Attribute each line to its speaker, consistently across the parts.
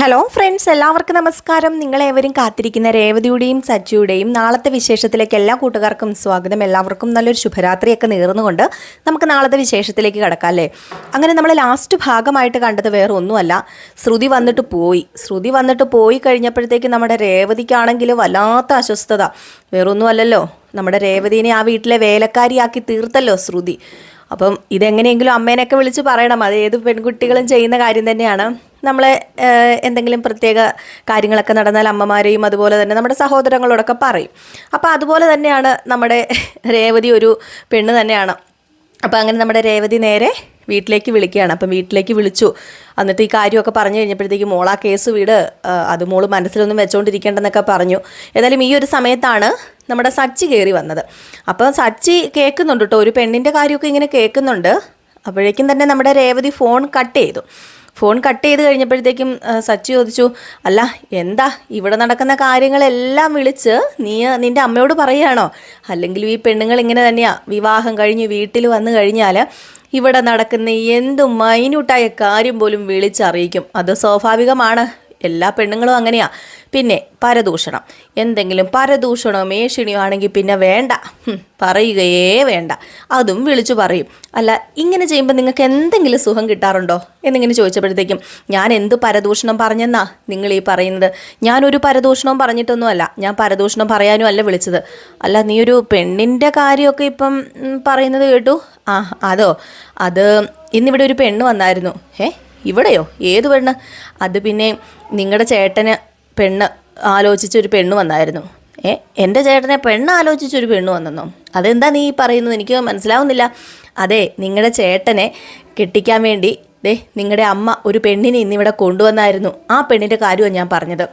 Speaker 1: Hello friends എല്ലാവർക്കും നമസ്കാരം. നിങ്ങളേവരും കാത്തിരിക്കുന്ന രേവതിയുടെയും സജ്ജിയുടെയും നാളത്തെ വിശേഷത്തിലേക്ക് എല്ലാ കൂട്ടുകാർക്കും സ്വാഗതം. എല്ലാവർക്കും നല്ലൊരു ശുഭരാത്രിയൊക്കെ നേർന്നുകൊണ്ട് നമുക്ക് നാളത്തെ വിശേഷത്തിലേക്ക് കിടക്കാം അല്ലേ? അങ്ങനെ നമ്മൾ ലാസ്റ്റ് ഭാഗമായിട്ട് കണ്ടത് വേറെ ഒന്നുമല്ല ശ്രുതി വന്നിട്ട് പോയി. ശ്രുതി വന്നിട്ട് പോയി കഴിഞ്ഞപ്പോഴത്തേക്ക് നമ്മുടെ രേവതിക്കാണെങ്കിൽ വല്ലാത്ത അസ്വസ്ഥത. വേറൊന്നുമല്ലല്ലോ. നമ്മുടെ രേവതിനെ ആ വീട്ടിലെ വേലക്കാരിയാക്കി തീർത്തല്ലോ ശ്രുതി. അപ്പം ഇതെങ്ങനെയെങ്കിലും അമ്മേനെയൊക്കെ വിളിച്ച് പറയണം. അത് ഏത് പെൺകുട്ടികളും ചെയ്യുന്ന കാര്യം തന്നെയാണ്. നമ്മളെ ഏഹ്, എന്തെങ്കിലും പ്രത്യേക കാര്യങ്ങളൊക്കെ നടന്നാൽ അമ്മമാരെയും അതുപോലെ തന്നെ നമ്മുടെ സഹോദരങ്ങളോടൊക്കെ പറയും. അപ്പോൾ അതുപോലെ തന്നെയാണ് നമ്മുടെ രേവതി ഒരു പെണ്ണ് തന്നെയാണ്. അപ്പോൾ അങ്ങനെ നമ്മുടെ രേവതി നേരെ വീട്ടിലേക്ക് വിളിക്കുകയാണ്. അപ്പം വീട്ടിലേക്ക് വിളിച്ചു. എന്നിട്ട് ഈ കാര്യമൊക്കെ പറഞ്ഞു കഴിഞ്ഞപ്പോഴത്തേക്ക് മോൾ ആ കേസ് വീട് അത് മോൾ മനസ്സിലൊന്നും വെച്ചോണ്ടിരിക്കേണ്ടെന്നൊക്കെ പറഞ്ഞു. ഏതായാലും ഈ ഒരു സമയത്താണ് നമ്മുടെ സച്ചി കയറി വന്നത്. അപ്പോൾ സച്ചി കേൾക്കുന്നുണ്ട് കേട്ടോ. ഒരു പെണ്ണിന്റെ കാര്യമൊക്കെ ഇങ്ങനെ കേൾക്കുന്നുണ്ട്. അപ്പോഴേക്കും തന്നെ നമ്മുടെ രേവതി ഫോൺ കട്ട് ചെയ്തു. ഫോൺ കട്ട് ചെയ്ത് കഴിഞ്ഞപ്പോഴത്തേക്കും സച്ചു ചോദിച്ചു അല്ല എന്താ ഇവിടെ നടക്കുന്ന കാര്യങ്ങളെല്ലാം വിളിച്ച് നീ നിന്റെ അമ്മയോട് പറയുകയാണോ അല്ലെങ്കിൽ ഈ പെണ്ണുങ്ങൾ ഇങ്ങനെ തന്നെയാണ് വിവാഹം കഴിഞ്ഞ് വീട്ടിൽ വന്നു കഴിഞ്ഞാൽ ഇവിടെ നടക്കുന്ന എന്ത് മൈന്യൂട്ടായ കാര്യം പോലും വിളിച്ചറിയിക്കും. അത് സ്വാഭാവികമാണ്. എല്ലാ പെണ്ണുങ്ങളും അങ്ങനെയാ. പിന്നെ പരദൂഷണം. എന്തെങ്കിലും പരദൂഷണോ മേഷിണിയോ ആണെങ്കിൽ പിന്നെ വേണ്ട. പറയുകയേ വേണ്ട. അതും വിളിച്ചു പറയും. അല്ല ഇങ്ങനെ ചെയ്യുമ്പോൾ നിങ്ങൾക്ക് എന്തെങ്കിലും സുഖം കിട്ടാറുണ്ടോ? എന്നിങ്ങനെ ചോദിച്ചപ്പോഴത്തേക്കും ഞാൻ എന്ത് പരദൂഷണം പറഞ്ഞെന്നാ നിങ്ങൾ ഈ പറയുന്നത്? ഞാനൊരു പരദൂഷണവും പറഞ്ഞിട്ടൊന്നുമല്ല. ഞാൻ പരദൂഷണം പറയാനും അല്ല വിളിച്ചത്. അല്ല നീ ഒരു പെണ്ണിന്റെ കാര്യമൊക്കെ ഇപ്പം പറയുന്നത് കേട്ടു? ആ അതോ? അത് ഇന്നിവിടെ ഒരു പെണ്ണ് വന്നായിരുന്നു. ഏ ഇവിടെയോ? ഏത് പെണ്ണ്? അത് പിന്നെ നിങ്ങളുടെ ചേട്ടന് പെണ്ണ് ആലോചിച്ചൊരു പെണ്ണ് വന്നായിരുന്നു. ഏ എന്റെ ചേട്ടനെ പെണ്ണ് ആലോചിച്ചൊരു പെണ്ണ് വന്നെന്നോ? അതെന്താ നീ പറയുന്നത്? എനിക്ക് മനസ്സിലാവുന്നില്ല. അതെ നിങ്ങളുടെ ചേട്ടനെ കെട്ടിക്കാൻ വേണ്ടി ദേ നിങ്ങളുടെ അമ്മ ഒരു പെണ്ണിനെ ഇന്നിവിടെ കൊണ്ടുവന്നായിരുന്നു. ആ പെണ്ണിന്റെ കാര്യമാണ് ഞാൻ പറഞ്ഞത്.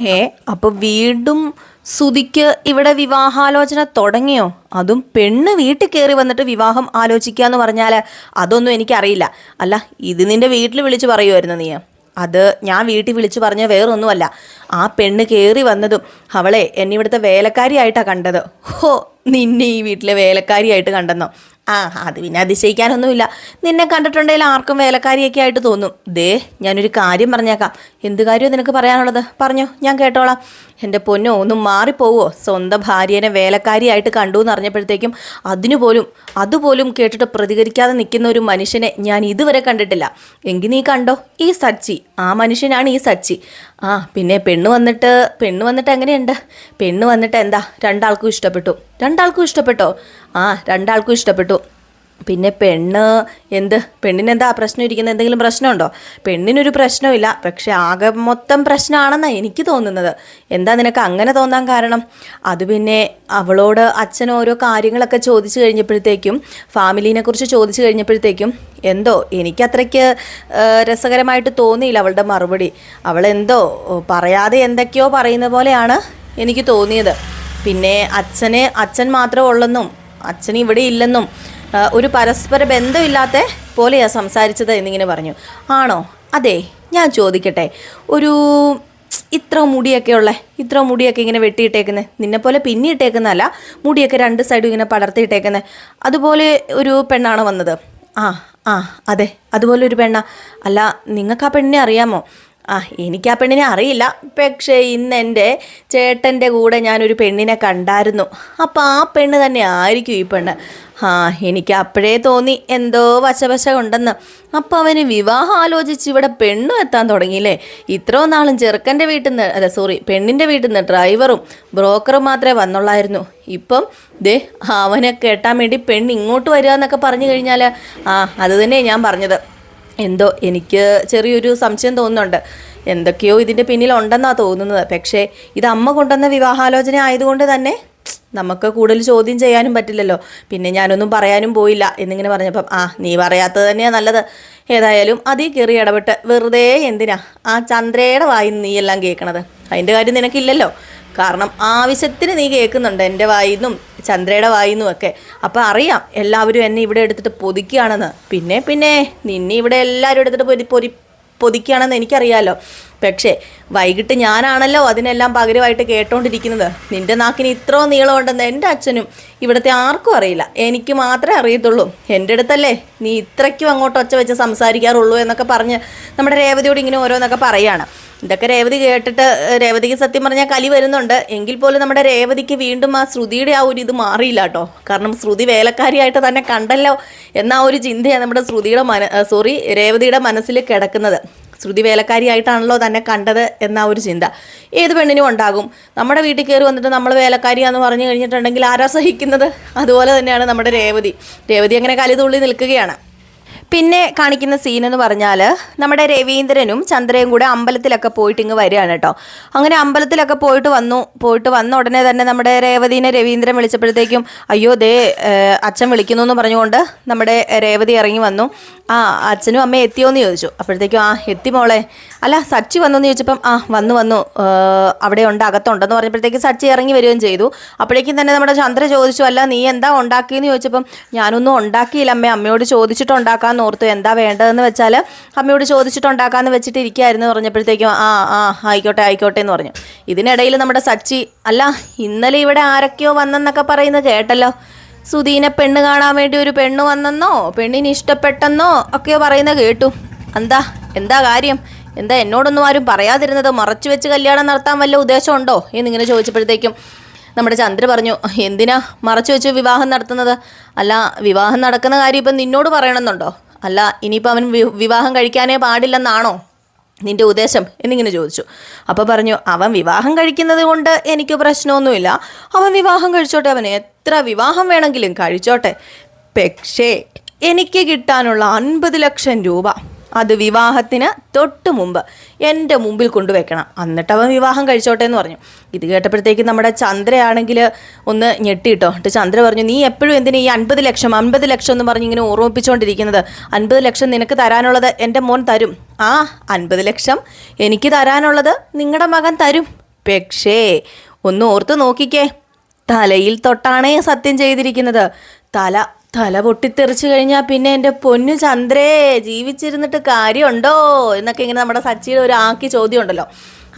Speaker 1: ഏ അപ്പോൾ വീണ്ടും സുതിക്ക് ഇവിടെ വിവാഹാലോചന തുടങ്ങിയോ? അതും പെണ്ണ് വീട്ടിൽ കയറി വന്നിട്ട് വിവാഹം ആലോചിക്കുക എന്ന് പറഞ്ഞാൽ അതൊന്നും എനിക്കറിയില്ല. അല്ല ഇത് നിന്റെ വീട്ടിൽ വിളിച്ച് പറയുമായിരുന്നു നീ. അത് ഞാൻ വീട്ടിൽ വിളിച്ച് പറഞ്ഞ വേറൊന്നുമല്ല. ആ പെണ്ണ് കയറി വന്നതും അവളെ എന്നെ ഇവിടുത്തെ വേലക്കാരിയായിട്ടാണ് കണ്ടത്. ഹോ നിന്നെ ഈ വീട്ടിലെ വേലക്കാരിയായിട്ട് കണ്ടെന്നോ? ആ അത് പിന്നെ അതിശയിക്കാനൊന്നുമില്ല. നിന്നെ കണ്ടിട്ടുണ്ടെങ്കിൽ ആർക്കും വേലക്കാരിയൊക്കെ ആയിട്ട് തോന്നും. ദേ ഞാനൊരു കാര്യം പറഞ്ഞേക്കാം. എന്ത് കാര്യമോ നിനക്ക് പറയാനുള്ളത്? പറഞ്ഞോ ഞാൻ കേട്ടോളാം. എന്റെ പൊന്നോ ഒന്നും മാറിപ്പോവോ? സ്വന്തം ഭാര്യനെ വേലക്കാരിയായിട്ട് കണ്ടു എന്ന് അറിഞ്ഞപ്പോഴത്തേക്കും അതിനുപോലും അതുപോലും കേട്ടിട്ട് പ്രതികരിക്കാതെ നിൽക്കുന്ന ഒരു മനുഷ്യനെ ഞാൻ ഇതുവരെ കണ്ടിട്ടില്ല. എങ്കിൽ നീ കണ്ടോ? ഈ സച്ചി ആ മനുഷ്യനാണ് ഈ സച്ചി. ആ പിന്നെ പെണ്ണ് വന്നിട്ട് പെണ്ണ് വന്നിട്ട് എങ്ങനെയുണ്ട്? പെണ്ണ് വന്നിട്ട് എന്താ? രണ്ടാൾക്കും ഇഷ്ടപ്പെട്ടു. രണ്ടാൾക്കും ഇഷ്ടപ്പെട്ടോ? ആ രണ്ടാൾക്കും ഇഷ്ടപ്പെട്ടു. പിന്നെ പെണ്ണ് എന്ത്? പെണ്ണിനെന്താ പ്രശ്നം ഇരിക്കുന്നത് എന്തെങ്കിലും പ്രശ്നമുണ്ടോ? പെണ്ണിനൊരു പ്രശ്നമില്ല പക്ഷെ ആകെ മൊത്തം പ്രശ്നമാണെന്നാണ് എനിക്ക് തോന്നുന്നത്. എന്താ നിനക്ക് അങ്ങനെ തോന്നാൻ കാരണം? അത് പിന്നെ അവളോട് അച്ഛൻ ഓരോ കാര്യങ്ങളൊക്കെ ചോദിച്ചു കഴിഞ്ഞപ്പോഴത്തേക്കും ഫാമിലിനെ കുറിച്ച് ചോദിച്ചു കഴിഞ്ഞപ്പോഴത്തേക്കും എന്തോ എനിക്കത്രയ്ക്ക് രസകരമായിട്ട് തോന്നിയില്ല അവളുടെ മറുപടി. അവളെന്തോ പറയാതെ എന്തൊക്കെയോ പറയുന്ന പോലെയാണ് എനിക്ക് തോന്നിയത്. പിന്നെ അച്ഛന് അച്ഛൻ മാത്രമേ ഉള്ളെന്നും അച്ഛൻ ഇവിടെ ഇല്ലെന്നും ഒരു പരസ്പര ബന്ധമില്ലാത്ത പോലെയാണ് സംസാരിച്ചത് എന്നിങ്ങനെ പറഞ്ഞു. ആണോ? അതെ ഞാൻ ചോദിക്കട്ടെ. ഒരു ഇത്ര മുടിയൊക്കെ ഉള്ള ഇത്ര മുടിയൊക്കെ ഇങ്ങനെ വെട്ടിയിട്ടേക്കുന്നത് നിന്നെ പോലെ പിന്നിയിട്ടേക്കുന്നതല്ല മുടിയൊക്കെ രണ്ട് സൈഡും ഇങ്ങനെ പടർത്തിയിട്ടേക്കുന്നത് അതുപോലെ ഒരു പെണ്ണാണ് വന്നത്. ആ ആ അതെ അതുപോലെ ഒരു പെണ്ണ. അല്ല നിങ്ങൾക്ക് ആ പെണ്ണിനെ അറിയാമോ? ആ എനിക്ക് ആ പെണ്ണിനെ അറിയില്ല. പക്ഷേ ഇന്ന് എന്റെ ചേട്ടന്റെ കൂടെ ഞാനൊരു പെണ്ണിനെ കണ്ടായിരുന്നു. അപ്പോൾ ആ പെണ്ണ് തന്നെ ആയിരിക്കും ഈ പെണ്ണ്. ആ എനിക്ക് അപ്പോഴേ തോന്നി എന്തോ വശവശ ഉണ്ടെന്ന് അപ്പോൾ അവന് വിവാഹം ആലോചിച്ച് ഇവിടെ പെണ്ണും എത്താൻ തുടങ്ങിയില്ലേ? ഇത്രയും നാളും ചെറുക്കന്റെ വീട്ടിൽ നിന്ന് അല്ല സോറി പെണ്ണിന്റെ വീട്ടിൽ നിന്ന് ഡ്രൈവറും ബ്രോക്കറും മാത്രമേ വന്നുള്ളായിരുന്നു. ഇപ്പം ദേ അവനെ കേട്ടാൻ വേണ്ടി പെണ്ണ് ഇങ്ങോട്ട് വരിക എന്നൊക്കെ പറഞ്ഞു കഴിഞ്ഞാൽ ആ അത് തന്നെ ഞാൻ പറഞ്ഞത്. എന്തോ എനിക്ക് ചെറിയൊരു സംശയം തോന്നുന്നുണ്ട്. എന്തൊക്കെയോ ഇതിന്റെ പിന്നിലുണ്ടെന്നാണ് തോന്നുന്നത്. പക്ഷേ ഇത് അമ്മ കൊണ്ടുവന്ന വിവാഹാലോചന ആയതുകൊണ്ട് തന്നെ നമുക്ക് കൂടുതൽ ചോദ്യം ചെയ്യാനും പറ്റില്ലല്ലോ. പിന്നെ ഞാനൊന്നും പറയാനും പോയില്ല എന്നിങ്ങനെ പറഞ്ഞപ്പം ആ നീ പറയാത്തത് തന്നെയാണ് നല്ലത്. ഏതായാലും അതീ കയറി ഇടപെട്ട് വെറുതെ എന്തിനാ? ആ ചന്ദ്രയുടെ വായി നീയെല്ലാം കേൾക്കണത്. അതിന്റെ കാര്യം നിനക്കില്ലല്ലോ. കാരണം ആവശ്യത്തിന് നീ കേൾക്കുന്നുണ്ട് എന്റെ വായിന്നും ചന്ദ്രയുടെ വായിന്നും ഒക്കെ. അപ്പോൾ അറിയാം എല്ലാവരും എന്നെ ഇവിടെ എടുത്തിട്ട് പൊതിക്കുകയാണെന്ന്. പിന്നെ പിന്നെ നിന്നെ ഇവിടെ എല്ലാവരും എടുത്തിട്ട് പൊരി പൊരി പൊതിക്കുകയാണെന്ന് എനിക്കറിയാമല്ലോ പക്ഷേ വൈകിട്ട് ഞാനാണല്ലോ അതിനെല്ലാം പകരമായിട്ട് കേട്ടോണ്ടിരിക്കുന്നത്. നിന്റെ നാക്കിന് ഇത്രോ നീളമുണ്ടെന്ന് എന്റെ അച്ഛനും ഇവിടുത്തെ ആർക്കും അറിയില്ല. എനിക്ക് മാത്രമേ അറിയത്തുള്ളൂ. എന്റെ അടുത്തല്ലേ നീ ഇത്രയ്ക്കും അങ്ങോട്ട് ഒച്ച വെച്ച് സംസാരിക്കാറുള്ളൂ എന്നൊക്കെ പറഞ്ഞ് നമ്മുടെ രേവതിയോട് ഇങ്ങനെ ഓരോന്നൊക്കെ പറയുകയാണ് ഇതൊക്കെ രേവതി കേട്ടിട്ട് രേവതിക്ക് സത്യം പറഞ്ഞാൽ കലി വരുന്നുണ്ട്. എങ്കിൽ പോലും നമ്മുടെ രേവതിക്ക് വീണ്ടും ആ ശ്രുതിയുടെ ആ ഒരു ഇത് മാറിയില്ല കേട്ടോ. കാരണം ശ്രുതി വേലക്കാരിയായിട്ട് തന്നെ കണ്ടല്ലോ എന്ന ഒരു ചിന്തയാണ് നമ്മുടെ ശ്രുതിയുടെ മന സോറി രേവതിയുടെ മനസ്സിൽ കിടക്കുന്നത്. ശ്രുതി വേലക്കാരിയായിട്ടാണല്ലോ തന്നെ കണ്ടത് എന്ന ഒരു ചിന്ത. ഏത് പെണ്ണിനും ഉണ്ടാകും. നമ്മുടെ വീട്ടിൽ കയറി വന്നിട്ട് നമ്മൾ വേലക്കാരിയാന്ന് പറഞ്ഞു കഴിഞ്ഞിട്ടുണ്ടെങ്കിൽ ആരാ സഹിക്കുന്നത്? അതുപോലെ തന്നെയാണ് നമ്മുടെ രേവതി. രേവതി അങ്ങനെ കലിതുള്ളി നിൽക്കുകയാണ്. പിന്നെ കാണിക്കുന്ന സീൻ എന്ന് പറഞ്ഞാൽ നമ്മുടെ രവീന്ദ്രനും ചന്ദ്രയും കൂടെ അമ്പലത്തിലൊക്കെ പോയിട്ട് ഇങ്ങ് വരികയാണ് കേട്ടോ. അങ്ങനെ അമ്പലത്തിലൊക്കെ പോയിട്ട് വന്നു പോയിട്ട് വന്ന ഉടനെ തന്നെ നമ്മുടെ രേവതിനെ രവീന്ദ്രൻ വിളിച്ചപ്പോഴത്തേക്കും അയ്യോ ദേ അച്ഛൻ വിളിക്കുന്നു എന്ന് പറഞ്ഞുകൊണ്ട് നമ്മുടെ രേവതി ഇറങ്ങി വന്നു. ആ അച്ഛനും അമ്മയും എത്തിയോ എന്ന് ചോദിച്ചു. അപ്പോഴത്തേക്കും ആ എത്തി മോളെ. അല്ല സച്ചി വന്നു എന്ന് ചോദിച്ചപ്പം ആ വന്നു വന്നു. അവിടെ ഉണ്ട് അകത്തുണ്ടെന്ന് പറഞ്ഞപ്പോഴത്തേക്ക് സച്ചി ഇറങ്ങി വരികയും ചെയ്തു. അപ്പോഴേക്കും തന്നെ നമ്മുടെ ചന്ദ്ര ചോദിച്ചു അല്ല നീ എന്താ ഉണ്ടാക്കിയെന്ന് ചോദിച്ചപ്പം ഞാനൊന്നും ഉണ്ടാക്കിയില്ല അമ്മ. അമ്മയോട് ചോദിച്ചിട്ട് ഉണ്ടാക്കാമെന്ന് ഓർത്തു എന്താ വേണ്ടതെന്ന് വെച്ചാൽ അമ്മയോട് ചോദിച്ചിട്ടുണ്ടാക്കാമെന്ന് വെച്ചിട്ട് ഇരിക്കുകയായിരുന്നു പറഞ്ഞപ്പോഴത്തേക്കും ആ ആ ആയിക്കോട്ടെ ആയിക്കോട്ടെ എന്ന് പറഞ്ഞു. ഇതിനിടയിൽ നമ്മുടെ സച്ചി അല്ല ഇന്നലെ ഇവിടെ ആരൊക്കെയോ വന്നെന്നൊക്കെ പറയുന്നത് കേട്ടല്ലോ. സുധീനെ പെണ്ണ് കാണാൻ വേണ്ടി ഒരു പെണ്ണ് വന്നെന്നോ പെണ്ണിന് ഇഷ്ടപ്പെട്ടെന്നോ ഒക്കെയോ പറയുന്നത് കേട്ടു. എന്താ എന്താ കാര്യം? എന്താ എന്നോടൊന്നും ആരും പറയാതിരുന്നത്? മറച്ചു വെച്ച് കല്യാണം നടത്താൻ വല്ല ഉദ്ദേശമുണ്ടോ? എന്നിങ്ങനെ ചോദിച്ചപ്പോഴത്തേക്കും നമ്മുടെ ചന്ദ്ര പറഞ്ഞു എന്തിനാ മറച്ചു വെച്ച് വിവാഹം നടത്തുന്നത്? അല്ല വിവാഹം നടക്കുന്ന കാര്യം ഇപ്പം നിന്നോട് പറയണമെന്നുണ്ടോ? അല്ല ഇനിയിപ്പോൾ അവൻ വിവാഹം കഴിക്കാനേ പാടില്ലെന്നാണോ നിന്റെ ഉദ്ദേശം? എന്നിങ്ങനെ ചോദിച്ചു. അപ്പോൾ പറഞ്ഞു അവൻ വിവാഹം കഴിക്കുന്നത് കൊണ്ട് എനിക്ക് പ്രശ്നമൊന്നുമില്ല. അവൻ വിവാഹം കഴിച്ചോട്ടെ അവൻ എത്ര വിവാഹം വേണമെങ്കിലും കഴിച്ചോട്ടെ. പക്ഷേ എനിക്ക് കിട്ടാനുള്ള അൻപത് ലക്ഷം രൂപ അത് വിവാഹത്തിന് തൊട്ട് മുമ്പ് എന്റെ മുമ്പിൽ കൊണ്ടുവയ്ക്കണം എന്നിട്ട് അവൻ വിവാഹം കഴിച്ചോട്ടെ എന്ന് പറഞ്ഞു. ഇത് കേട്ടപ്പോഴത്തേക്ക് നമ്മുടെ ചന്ദ്രയാണെങ്കിൽ ഒന്ന് ഞെട്ടിട്ടോ. എന്നിട്ട് ചന്ദ്ര പറഞ്ഞു നീ എപ്പോഴും എന്തിനാ ഈ അൻപത് ലക്ഷം അൻപത് ലക്ഷം എന്ന് പറഞ്ഞ് ഇങ്ങനെ ഓർമ്മിപ്പിച്ചുകൊണ്ടിരിക്കുന്നത് അൻപത് ലക്ഷം നിനക്ക് തരാനുള്ളത് എന്റെ മോൻ തരും. ആ അൻപത് ലക്ഷം എനിക്ക് തരാനുള്ളത് നിങ്ങളുടെ മകൻ തരും. പക്ഷേ ഒന്ന് ഓർത്ത് നോക്കിക്കേ. തലയിൽ തൊട്ടാണേ സത്യം ചെയ്തിരിക്കുന്നത്. തല തല പൊട്ടിത്തെറിച്ചു കഴിഞ്ഞാൽ പിന്നെ എന്റെ പൊന്നു ചന്ദ്രേ ജീവിച്ചിരുന്നിട്ട് കാര്യമുണ്ടോ? എന്നൊക്കെ ഇങ്ങനെ നമ്മുടെ സച്ചിയുടെ ഒരു ആക്കി ചോദ്യം ഉണ്ടല്ലോ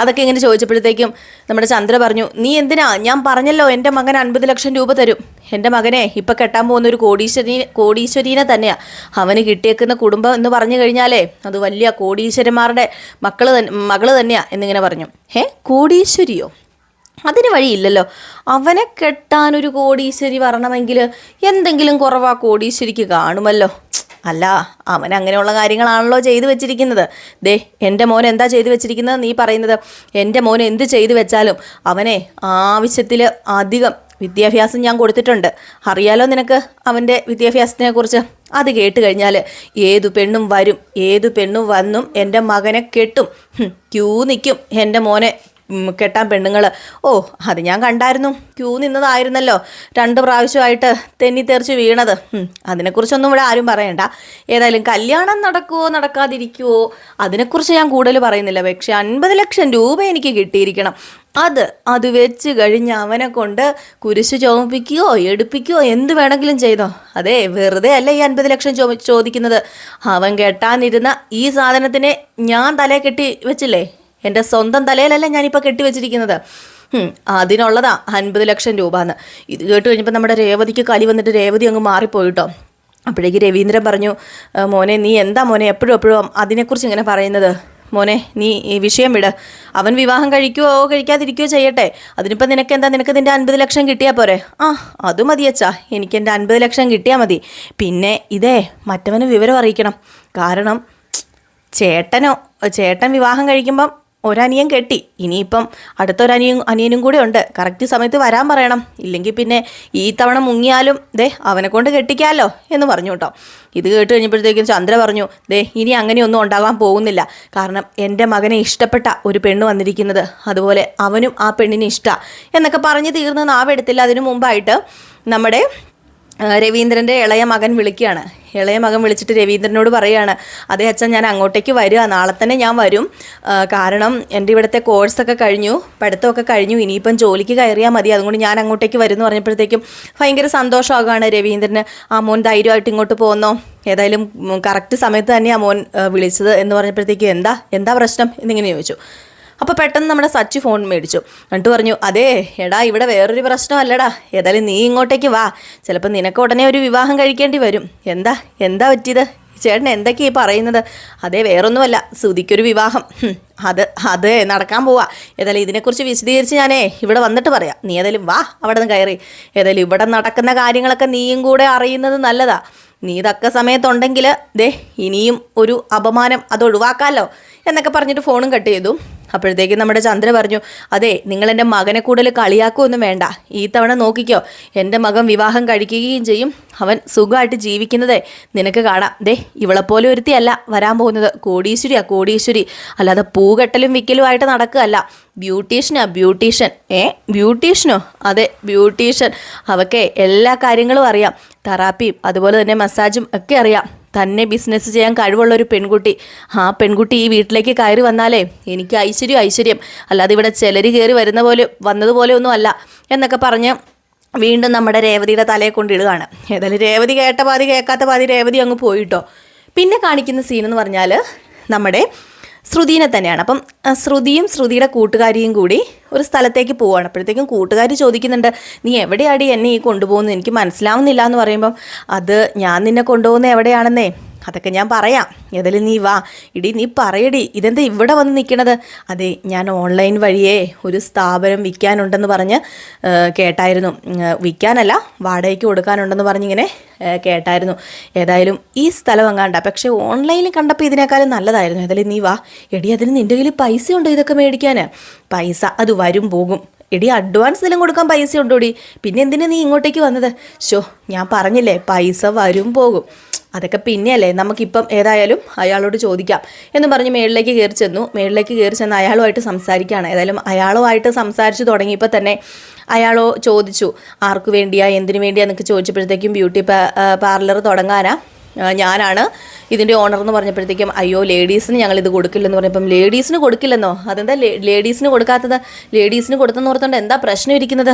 Speaker 1: അതൊക്കെ ഇങ്ങനെ ചോദിച്ചപ്പോഴത്തേക്കും നമ്മുടെ ചന്ദ്ര പറഞ്ഞു നീ എന്തിനാ? ഞാൻ പറഞ്ഞല്ലോ എന്റെ മകൻ അൻപത് ലക്ഷം രൂപ തരും. എന്റെ മകനെ ഇപ്പം കെട്ടാൻ പോകുന്ന ഒരു കോടീശ്വരി കോടീശ്വരീനെ തന്നെയാണ് അവന് കിട്ടിയേക്കുന്ന കുടുംബം എന്ന് പറഞ്ഞു കഴിഞ്ഞാലേ അത് വലിയ കോടീശ്വരന്മാരുടെ തന്നെ മകൾ തന്നെയാ എന്നിങ്ങനെ പറഞ്ഞു. ഏ കോടീശ്വരിയോ? അതിന് വഴിയില്ലല്ലോ. അവനെ കെട്ടാൻ ഒരു കോടീശ്വരി വരണമെങ്കിൽ എന്തെങ്കിലും കുറവാ കോടീശ്വരിക്ക് കാണുമല്ലോ. അല്ല അവൻ അങ്ങനെയുള്ള കാര്യങ്ങളാണല്ലോ ചെയ്തു വെച്ചിരിക്കുന്നത്. ദേ എന്റെ മോൻ എന്താ ചെയ്തു വെച്ചിരിക്കുന്നത് നീ പറയുന്നത്? എന്റെ മോൻ എന്ത് ചെയ്തു വെച്ചാലും അവനെ ആവശ്യത്തിൽ അധികം വിദ്യാഭ്യാസം ഞാൻ കൊടുത്തിട്ടുണ്ട്. അറിയാലോ നിനക്ക് അവന്റെ വിദ്യാഭ്യാസത്തിനെ കുറിച്ച്? അത് കേട്ട് കഴിഞ്ഞാൽ ഏതു പെണ്ണും വരും ഏതു പെണ്ണും വന്നും എന്റെ മകനെ കെട്ടും. ക്യൂ നിൽക്കും എന്റെ മോനെ. കെട്ടാൻ പെണ്ണുങ്ങൾ ഓ അത് ഞാൻ കണ്ടായിരുന്നു. ക്യൂ നിന്നതായിരുന്നല്ലോ. രണ്ട് പ്രാവശ്യമായിട്ട് തെന്നി തെറിച്ച് വീണത്. അതിനെക്കുറിച്ചൊന്നും ഇവിടെ ആരും പറയണ്ട. ഏതായാലും കല്യാണം നടക്കുവോ നടക്കാതിരിക്കുവോ അതിനെക്കുറിച്ച് ഞാൻ കൂടുതൽ പറയുന്നില്ല. പക്ഷെ അൻപത് ലക്ഷം രൂപ എനിക്ക് കിട്ടിയിരിക്കണം. അത് അത് വെച്ച് കഴിഞ്ഞ് അവനെ കൊണ്ട് കുരിശ് ചോദിപ്പിക്കുകയോ എടുപ്പിക്കുകയോ എന്ത് വേണമെങ്കിലും ചെയ്തോ. അതെ വെറുതെ അല്ല ഈ അൻപത് ലക്ഷം ചോ ചോദിക്കുന്നത്? അവൻ കെട്ടാനിരുന്ന ഈ സാധനത്തിനെ ഞാൻ തലേ കെട്ടി വെച്ചില്ലേ? എന്റെ സ്വന്തം തലയിലല്ല ഞാനിപ്പോൾ കെട്ടിവെച്ചിരിക്കുന്നത്. അതിനുള്ളതാ അൻപത് ലക്ഷം രൂപ എന്ന് ഇത് കേട്ട് കഴിഞ്ഞപ്പോൾ നമ്മുടെ രേവതിക്ക് കലി വന്നിട്ട് രേവതി അങ്ങ് മാറിപ്പോയിട്ടോ. അപ്പോഴേക്ക് രവീന്ദ്രൻ പറഞ്ഞു "ആ, മോനെ നീ എന്താ മോനെ എപ്പോഴും എപ്പോഴും അതിനെക്കുറിച്ച് ഇങ്ങനെ പറയുന്നത്? മോനെ നീ ഈ വിഷയം വിട്. അവൻ വിവാഹം കഴിക്കുകയോ കഴിക്കാതിരിക്കുകയോ ചെയ്യട്ടെ. അതിനിപ്പോൾ നിനക്ക് എന്താ? നിനക്ക് നിന്റെ അൻപത് ലക്ഷം കിട്ടിയാൽ പോരെ. ആ അത് മതി അച്ഛാ എനിക്ക് എന്റെ അൻപത് ലക്ഷം കിട്ടിയാൽ മതി. പിന്നെ ഇതേ മറ്റവന് വിവരം അറിയിക്കണം. കാരണം ചേട്ടനോ ചേട്ടൻ വിവാഹം കഴിക്കുമ്പം ഒരനിയൻ കെട്ടി. ഇനിയിപ്പം അടുത്തൊരനിയൻ അനിയനും കൂടെ ഉണ്ട്. കറക്റ്റ് സമയത്ത് വരാൻ പറയണം. ഇല്ലെങ്കിൽ പിന്നെ ഈ തവണ മുങ്ങിയാലും ദേ അവനെ കൊണ്ട് കെട്ടിക്കാമല്ലോ എന്ന് പറഞ്ഞു കേട്ടോ. ഇത് കേട്ട് കഴിഞ്ഞപ്പോഴത്തേക്കും ചന്ദ്ര പറഞ്ഞു ദേ ഇനി അങ്ങനെയൊന്നും ഉണ്ടാകാൻ പോകുന്നില്ല. കാരണം എന്റെ മകനെ ഇഷ്ടപ്പെട്ട ഒരു പെണ്ണ് വന്നിരിക്കുന്നത്. അതുപോലെ അവനും ആ പെണ്ണിനെ ഇഷ്ടമാണ് എന്നൊക്കെ പറഞ്ഞ് തീർന്ന് നാവെടുത്തില്ല. അതിനു മുമ്പായിട്ട് നമ്മുടെ രവീന്ദ്രന്റെ ഇളയ മകൻ വിളിക്കുകയാണ്. ഇളയ മകൻ വിളിച്ചിട്ട് രവീന്ദ്രനോട് പറയുകയാണ് അതേ അച്ഛൻ ഞാൻ അങ്ങോട്ടേക്ക് വരിക. നാളെ തന്നെ ഞാൻ വരും. കാരണം എന്റെ ഇവിടുത്തെ കോഴ്സൊക്കെ കഴിഞ്ഞു പഠിത്തമൊക്കെ കഴിഞ്ഞു. ഇനിയിപ്പം ജോലിക്ക് കയറിയാൽ മതി. അതുകൊണ്ട് ഞാൻ അങ്ങോട്ടേക്ക് വരും എന്ന് പറഞ്ഞപ്പോഴത്തേക്കും ഭയങ്കര സന്തോഷമാകുകയാണ് രവീന്ദ്രന്. ആ മോൻ ധൈര്യമായിട്ട് ഇങ്ങോട്ട് പോകുന്നോ ഏതായാലും കറക്റ്റ് സമയത്ത് തന്നെയാണ് മോൻ വിളിച്ചത് എന്ന് പറഞ്ഞപ്പോഴത്തേക്കും എന്താ? എന്താ പ്രശ്നം? എന്നിങ്ങനെ ചോദിച്ചു. അപ്പോൾ പെട്ടെന്ന് നമ്മുടെ സച്ചി ഫോൺ മേടിച്ചു. എന്നിട്ട് പറഞ്ഞു അതേ എടാ ഇവിടെ വേറൊരു പ്രശ്നമല്ലടാ. ഏതായാലും നീ ഇങ്ങോട്ടേക്ക് വാ. ചിലപ്പോൾ നിനക്ക് ഉടനെ ഒരു വിവാഹം കഴിക്കേണ്ടി വരും. എന്താ? എന്താ പറ്റിയത്? ചേട്ടൻ എന്തൊക്കെയാ ഈ പറയുന്നത്? അതേ വേറൊന്നുമല്ല. ശ്രുതിക്കൊരു വിവാഹം. അത് അത് നടക്കാൻ പോവാ. ഏതായാലും ഇതിനെക്കുറിച്ച് വിശദീകരിച്ച് ഞാനേ ഇവിടെ വന്നിട്ട് പറയാം. നീ ഏതായാലും വാ അവിടെ നിന്ന് കയറി. ഏതായാലും ഇവിടെ നടക്കുന്ന കാര്യങ്ങളൊക്കെ നീയും കൂടെ അറിയുന്നത് നല്ലതാ. നീ തക്ക സമയത്തുണ്ടെങ്കിൽ ദേ ഇനിയും ഒരു അപമാനം അത് ഒഴിവാക്കാമല്ലോ എന്നൊക്കെ പറഞ്ഞിട്ട് ഫോണും കട്ട് ചെയ്തു. അപ്പോഴത്തേക്കും നമ്മുടെ ചന്ദ്ര പറഞ്ഞു അതെ നിങ്ങൾ എന്റെ മകനെ കൂടുതൽ കളിയാക്കുമൊന്നും വേണ്ട. ഈ തവണ നോക്കിക്കോ എന്റെ മകൻ വിവാഹം കഴിക്കുകയും ചെയ്യും. അവൻ സുഖമായിട്ട് ജീവിക്കുന്നതേ നിനക്ക് കാണാം. ദേ ഇവളെപ്പോലെ ഒരുത്തിയല്ല വരാൻ പോകുന്നത്. കോടീശ്വരിയാ കോടീശ്വരി. അല്ലാതെ പൂകെട്ടലും വിക്കലുമായിട്ട് നടക്കുകയല്ല. ബ്യൂട്ടീഷ്യനാ ബ്യൂട്ടീഷ്യൻ. ഏ ബ്യൂട്ടീഷ്യനോ? അതെ ബ്യൂട്ടീഷ്യൻ. അവക്കെ എല്ലാ കാര്യങ്ങളും അറിയാം. തെറാപ്പിയും അതുപോലെ തന്നെ മസാജും ഒക്കെ അറിയാം. തന്നെ ബിസിനസ് ചെയ്യാൻ കഴിവുള്ള ഒരു പെൺകുട്ടി. ആ പെൺകുട്ടി ഈ വീട്ടിലേക്ക് കയറി വന്നാലേ എനിക്ക് ഐശ്വര്യം ഐശ്വര്യം. അല്ലാതെ ഇവിടെ ചിലർ കയറി വരുന്ന പോലെ വന്നതുപോലെ ഒന്നും അല്ല എന്നൊക്കെ പറഞ്ഞ് വീണ്ടും നമ്മുടെ രേവതിയുടെ തലയെ കൊണ്ടിടുകയാണ് ഏതായാലും രേവതി കേട്ട പാതി കേൾക്കാത്ത പാതി രേവതി അങ്ങ് പോയിട്ടോ. പിന്നെ കാണിക്കുന്ന സീൻ എന്ന് പറഞ്ഞാൽ നമ്മുടെ ശ്രുതിനെ തന്നെയാണ്. അപ്പം ശ്രുതിയും ശ്രുതിയുടെ കൂട്ടുകാരിയും കൂടി ഒരു സ്ഥലത്തേക്ക് പോവുകയാണ്. അപ്പോഴത്തേക്കും കൂട്ടുകാർ ചോദിക്കുന്നുണ്ട് നീ എവിടെയാടി എന്നെ ഈ കൊണ്ടുപോകുന്നത്? എനിക്ക് മനസ്സിലാവുന്നില്ല എന്ന് പറയുമ്പം അത് ഞാൻ നിന്നെ കൊണ്ടുപോകുന്നത് എവിടെയാണെന്നേ? അതൊക്കെ ഞാൻ പറയാം. ഏതായാലും നീ വാ. ഇടി നീ പറയടി. ഇതെന്താ ഇവിടെ വന്ന് നിൽക്കണത് അതെ ഞാൻ ഓൺലൈൻ വഴിയേ ഒരു സ്ഥാപനം വിൽക്കാനുണ്ടെന്ന് പറഞ്ഞ് കേട്ടായിരുന്നു. വിൽക്കാനല്ല വാടകയ്ക്ക് കൊടുക്കാനുണ്ടെന്ന് പറഞ്ഞിങ്ങനെ കേട്ടായിരുന്നു. ഏതായാലും ഈ സ്ഥലം എങ്ങാണ്ട പക്ഷേ ഓൺലൈനിൽ കണ്ടപ്പോൾ ഇതിനേക്കാളും നല്ലതായിരുന്നു. ഏതായാലും നീ വാ. എടി അതിന് നിന്റെ കയ്യിൽ പൈസ ഉണ്ടോ ഇതൊക്കെ മേടിക്കാൻ? പൈസ അത് വരും പോകും. എടി അഡ്വാൻസ് എല്ലാം കൊടുക്കാൻ പൈസ ഉണ്ടോടി പിന്നെ എന്തിനാ നീ ഇങ്ങോട്ടേക്ക് വന്നത്? ഷോ ഞാൻ പറഞ്ഞില്ലേ പൈസ വരും പോകും. അതൊക്കെ പിന്നെയല്ലേ നമുക്കിപ്പം ഏതായാലും അയാളോട് ചോദിക്കാം. എന്ന് പറഞ്ഞ് മേളിലേക്ക് കയറി ചെന്നു. മേളിലേക്ക് കയറി ചെന്ന് അയാളുമായിട്ട് സംസാരിക്കുകയാണ്. ഏതായാലും അയാളുമായിട്ട് സംസാരിച്ച് തുടങ്ങിയപ്പോൾ തന്നെ അയാളോ ചോദിച്ചു ആർക്ക് വേണ്ടിയാ എന്തിനു വേണ്ടിയാ? എന്നൊക്കെ ചോദിച്ചപ്പോഴത്തേക്കും ബ്യൂട്ടി പാർലർ തുടങ്ങാനാ. ഞാനാണ് ഇതിന്റെ ഓണർ എന്ന് പറഞ്ഞപ്പോഴത്തേക്കും അയ്യോ ലേഡീസിന് ഞങ്ങൾ ഇത് കൊടുക്കില്ലെന്ന് പറഞ്ഞപ്പം ലേഡീസിന് കൊടുക്കില്ലെന്നോ? അതെന്താ ലേഡീസിന് കൊടുക്കാത്തത്? ലേഡീസിന് കൊടുത്തെന്ന് ഓർത്തുകൊണ്ട് എന്താ പ്രശ്നം ഇരിക്കുന്നത്?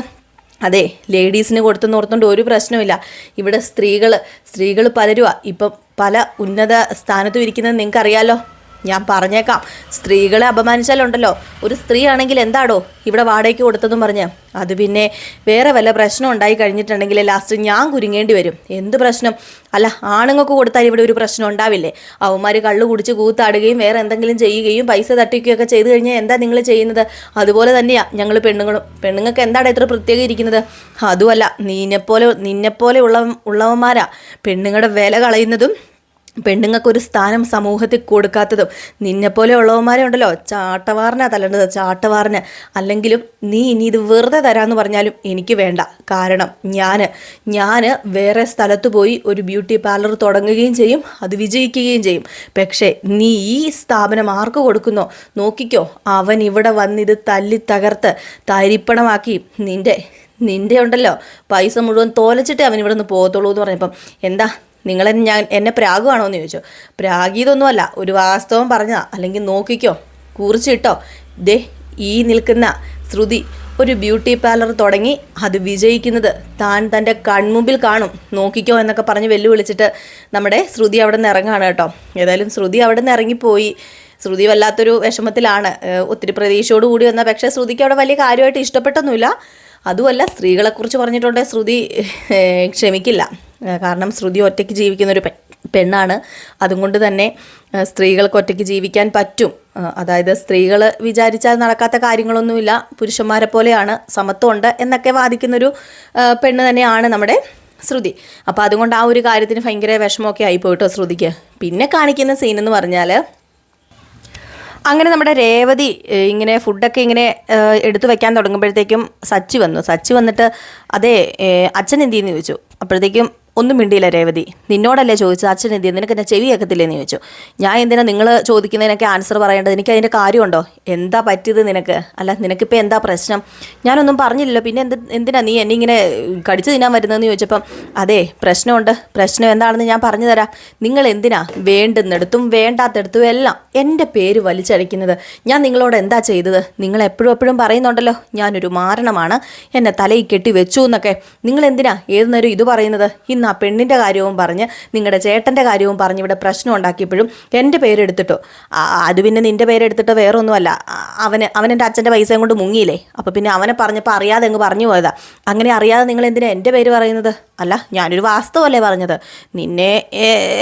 Speaker 1: അതെ ലേഡീസിന് കൊടുത്തെന്ന് ഓർത്തുകൊണ്ട് ഒരു പ്രശ്നമില്ല ഇവിടെ സ്ത്രീകൾ സ്ത്രീകൾ പലരുവാ. ഇപ്പം പല ഉന്നത സ്ഥാനത്തും ഇരിക്കുന്നത് നിങ്ങൾക്കറിയാലോ? ഞാൻ പറഞ്ഞേക്കാം. സ്ത്രീകളെ അപമാനിച്ചാലുണ്ടല്ലോ. ഒരു സ്ത്രീ ആണെങ്കിൽ എന്താടോ ഇവിടെ വാടകയ്ക്ക് കൊടുത്തതും പറഞ്ഞ്. അത് പിന്നെ വേറെ വല്ല പ്രശ്നം ഉണ്ടായി കഴിഞ്ഞിട്ടുണ്ടെങ്കിൽ ലാസ്റ്റ് ഞാൻ കുരുങ്ങേണ്ടി വരും. എന്ത് പ്രശ്നം? അല്ല ആണുങ്ങൾക്ക് കൊടുത്താൽ ഇവിടെ ഒരു പ്രശ്നം ഉണ്ടാവില്ലേ? അവന്മാർ കള്ളു കുടിച്ച് കൂത്താടുകയും വേറെ എന്തെങ്കിലും ചെയ്യുകയും പൈസ തട്ടിക്കുകയൊക്കെ ചെയ്തു കഴിഞ്ഞാൽ എന്താ നിങ്ങൾ ചെയ്യുന്നത്? അതുപോലെ തന്നെയാ ഞങ്ങൾ പെണ്ണുങ്ങളും. പെണ്ണുങ്ങൾക്ക് എന്താണ് ഇത്ര പ്രത്യേകം ഇരിക്കുന്നത്? അതുമല്ല നീനെപ്പോലെ നിന്നെപ്പോലെ ഉള്ള ഉള്ളവന്മാരാ. പെണ്ണുങ്ങളുടെ വില കളയുന്നതും പെണ്ണുങ്ങൾക്കൊരു സ്ഥാനം സമൂഹത്തിൽ കൊടുക്കാത്തതും നിന്നെപ്പോലെ ഉള്ളവന്മാരെ ഉണ്ടല്ലോ ചാട്ടവാറിനാ തല്ലേണ്ടത്. ചാട്ടവാറിന്. അല്ലെങ്കിലും നീ ഇനി ഇത് വെറുതെ തരാമെന്ന് പറഞ്ഞാലും എനിക്ക് വേണ്ട. കാരണം ഞാൻ ഞാൻ വേറെ സ്ഥലത്ത് പോയി ഒരു ബ്യൂട്ടി പാർലർ തുടങ്ങുകയും ചെയ്യും അത് വിജയിക്കുകയും ചെയ്യും. പക്ഷേ നീ ഈ സ്ഥാപനം ആർക്ക് കൊടുക്കുന്നോ? നോക്കിക്കോ. അവൻ ഇവിടെ വന്നിത് തല്ലി തകർത്ത് തരിപ്പണമാക്കി. നിന്റെ നിന്റെ ഉണ്ടല്ലോ. പൈസ മുഴുവൻ തോലച്ചിട്ടേ അവൻ ഇവിടെ നിന്ന് പോകത്തുള്ളൂ എന്ന് പറഞ്ഞപ്പം. എന്താ നിങ്ങൾ ഞാൻ എന്നെ പ്രാഗുവാണോ എന്ന് ചോദിച്ചു. പ്രാഗീതൊന്നുമല്ല ഒരു വാസ്തവം പറഞ്ഞതാ. അല്ലെങ്കിൽ നോക്കിക്കോ കുറിച്ചിട്ടോ. ദേ ഈ നിൽക്കുന്ന ശ്രുതി ഒരു ബ്യൂട്ടി പാർലർ തുടങ്ങി അത് വിജയിക്കുന്നത് താൻ തന്റെ കൺമുമ്പിൽ കാണും. നോക്കിക്കോ എന്നൊക്കെ പറഞ്ഞ് വെല്ലുവിളിച്ചിട്ട് നമ്മുടെ ശ്രുതി അവിടെ നിന്ന് ഇറങ്ങുകയാണ് കേട്ടോ. ഏതായാലും ശ്രുതി അവിടെ നിന്ന് ഇറങ്ങിപ്പോയി. ശ്രുതി വല്ലാത്തൊരു വിഷമത്തിലാണ്. ഒത്തിരി പ്രതീക്ഷയോട് കൂടി വന്ന. പക്ഷേ ശ്രുതിക്ക് അവിടെ വലിയ കാര്യമായിട്ട് ഇഷ്ടപ്പെട്ടൊന്നുമില്ല. അതുമല്ല സ്ത്രീകളെക്കുറിച്ച് പറഞ്ഞിട്ടുണ്ടെങ്കിൽ ശ്രുതി ക്ഷമിക്കില്ല. കാരണം ശ്രുതി ഒറ്റയ്ക്ക് ജീവിക്കുന്ന ഒരു പെണ്ണാണ്. അതുകൊണ്ട് തന്നെ സ്ത്രീകൾക്ക് ഒറ്റയ്ക്ക് ജീവിക്കാൻ പറ്റും. അതായത് സ്ത്രീകൾ വിചാരിച്ചാൽ നടക്കാത്ത കാര്യങ്ങളൊന്നുമില്ല. പുരുഷന്മാരെ പോലെയാണ് സമത്വമുണ്ട് എന്നൊക്കെ വാദിക്കുന്നൊരു പെണ്ണ് തന്നെയാണ് നമ്മുടെ ശ്രുതി. അപ്പോൾ അതുകൊണ്ട് ആ ഒരു കാര്യത്തിന് ഭയങ്കര വിഷമമൊക്കെ ആയിപ്പോയിട്ടോ ശ്രുതിക്ക്. പിന്നെ കാണിക്കുന്ന സീൻ എന്ന് പറഞ്ഞാൽ അങ്ങനെ നമ്മുടെ രേവതി ഇങ്ങനെ ഫുഡൊക്കെ ഇങ്ങനെ എടുത്തു വെക്കാൻ തുടങ്ങുമ്പോഴത്തേക്കും സച്ചി വന്നു. സച്ചി വന്നിട്ട് അതെ അച്ഛൻ എന്ത് ചെയ്യുന്നു? ചോദിച്ചു. അപ്പോഴത്തേക്കും ഒന്നും മിണ്ടിയില്ല രേവതി. നിന്നോടല്ലേ ചോദിച്ചത്? അച്ഛൻ എന്ത് നിനക്ക് എന്നെ ചെവി കേൾക്കത്തില്ലെന്ന് ചോദിച്ചു. ഞാൻ എന്തിനാ നിങ്ങൾ ചോദിക്കുന്നതിനൊക്കെ ആൻസർ പറയേണ്ടത്? എനിക്ക് അതിന്റെ കാര്യമുണ്ടോ? എന്താ പറ്റിയത് നിനക്ക്? അല്ല നിനക്കിപ്പോൾ എന്താ പ്രശ്നം? ഞാനൊന്നും പറഞ്ഞില്ലല്ലോ. പിന്നെ എന്ത് എന്തിനാ നീ എന്നെ ഇങ്ങനെ കടിച്ചു തിന്നാൻ വരുന്നതെന്ന് ചോദിച്ചപ്പം അതെ പ്രശ്നമുണ്ട്. പ്രശ്നം എന്താണെന്ന് ഞാൻ പറഞ്ഞു തരാം. നിങ്ങൾ എന്തിനാ വേണ്ടുന്നിടത്തും വേണ്ടാത്തടത്തും എല്ലാം എന്റെ പേര് വലിച്ചഴിക്കുന്നത് ഞാൻ നിങ്ങളോട് എന്താ ചെയ്തത്? നിങ്ങൾ എപ്പോഴും എപ്പോഴും പറയുന്നുണ്ടല്ലോ ഞാനൊരു മാരണമാണ്. എന്നെ തലയിൽ കെട്ടി വെച്ചു എന്നൊക്കെ. നിങ്ങൾ എന്തിനാ ഏത് നേരം ഇത് പറയുന്നത്? ഇന്ന് ആ പെണ്ണിന്റെ കാര്യവും പറഞ്ഞ് നിങ്ങളുടെ ചേട്ടന്റെ കാര്യവും പറഞ്ഞ് ഇവിടെ പ്രശ്നം ഉണ്ടാക്കിയപ്പോഴും എന്റെ പേരെടുത്തിട്ടോ. അത് പിന്നെ നിന്റെ പേരെടുത്തിട്ട് വേറെ ഒന്നുമല്ല അവന് അവൻ എന്റെ അച്ഛന്റെ പൈസയും കൊണ്ട് മുങ്ങിയില്ലേ? അപ്പോൾ പിന്നെ അവനെ പറഞ്ഞപ്പോൾ അറിയാതെ അങ്ങ് പറഞ്ഞു പോയതാ. അങ്ങനെ അറിയാതെ നിങ്ങൾ എന്തിനാ എന്റെ പേര് പറയുന്നത്? അല്ല ഞാനൊരു വാസ്തവല്ലേ പറഞ്ഞത്. നിന്നെ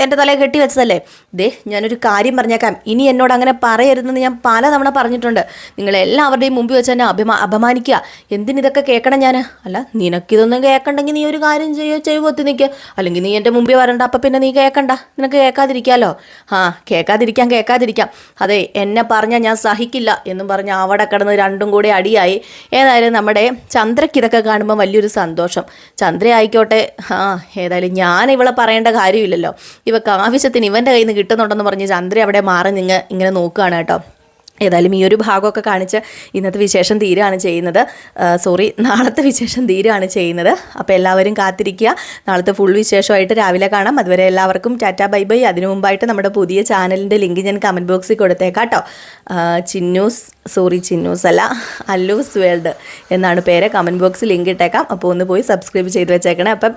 Speaker 1: എന്റെ തലയിൽ കെട്ടി വെച്ചതല്ലേ? ദേ ഞാനൊരു കാര്യം പറഞ്ഞേക്കാം. ഇനി എന്നോട് അങ്ങനെ പറയരുതെന്ന് ഞാൻ പലതവണ പറഞ്ഞിട്ടുണ്ട്. നിങ്ങളെല്ലാവരുടെയും മുമ്പിൽ വെച്ച് എന്നെ അഭിമാ അപമാനിക്കുക. എന്തിനിതൊക്കെ കേൾക്കണം ഞാൻ അല്ല നിനക്കിതൊന്നും കേൾക്കണ്ടെങ്കിൽ നീ ഒരു കാര്യം ചെയ്യോ ചെയ്യുമോ നിൽക്കുക അല്ലെങ്കിൽ നീ എന്റെ മുമ്പിൽ വരണ്ട അപ്പം പിന്നെ നീ കേൾക്കണ്ട നിനക്ക് കേൾക്കാതിരിക്കാമല്ലോ ആ കേൾക്കാതിരിക്കാം കേൾക്കാതിരിക്കാം. അതെ എന്നെ പറഞ്ഞാൽ ഞാൻ സഹിക്കില്ല എന്നും പറഞ്ഞ് അവിടെ കിടന്ന് രണ്ടും കൂടി അടിയായി. ഏതായാലും നമ്മുടെ ചന്ദ്രയ്ക്ക് ഇതൊക്കെ കാണുമ്പോൾ വലിയൊരു സന്തോഷം. ചന്ദ്ര ആയിക്കോട്ടെ. ആ ഏതായാലും ഞാൻ ഇവളെ പറയേണ്ട കാര്യമില്ലല്ലോ. ഇവക്ക് ആവശ്യത്തിന് ഇവന്റെ കയ്യിൽ നിന്ന് കിട്ടുന്നുണ്ടെന്ന് പറഞ്ഞ് ചന്ദ്ര അവിടെ മാറി നിങ്ങൾ ഇങ്ങനെ നോക്കുകയാണ് കേട്ടോ. ഏതായാലും ഈ ഒരു ഭാഗമൊക്കെ കാണിച്ച് ഇന്നത്തെ വിശേഷം തീരുകയാണ് ചെയ്യുന്നത്. സോറി നാളത്തെ വിശേഷം തീരുകയാണ് ചെയ്യുന്നത്. അപ്പോൾ എല്ലാവരും കാത്തിരിക്കുക. നാളത്തെ ഫുൾ വിശേഷമായിട്ട് രാവിലെ കാണാം. അതുവരെ എല്ലാവർക്കും ടാറ്റ ബൈ ബൈ. അതിനു മുമ്പായിട്ട് നമ്മുടെ പുതിയ ചാനലിന്റെ ലിങ്ക് ഞാൻ കമന്റ് ബോക്സിൽ കൊടുത്തേക്കാം കേട്ടോ. ചിന്നൂസ് സോറി ചിന്നൂസ് അല്ല അല്ലൂസ് വേൾഡ് എന്നാണ് പേര്. കമന്റ് ബോക്സിൽ ലിങ്ക് ഇട്ടേക്കാം. അപ്പോൾ ഒന്ന് പോയി സബ്സ്ക്രൈബ് ചെയ്ത് വെച്ചേക്കണേ. അപ്പം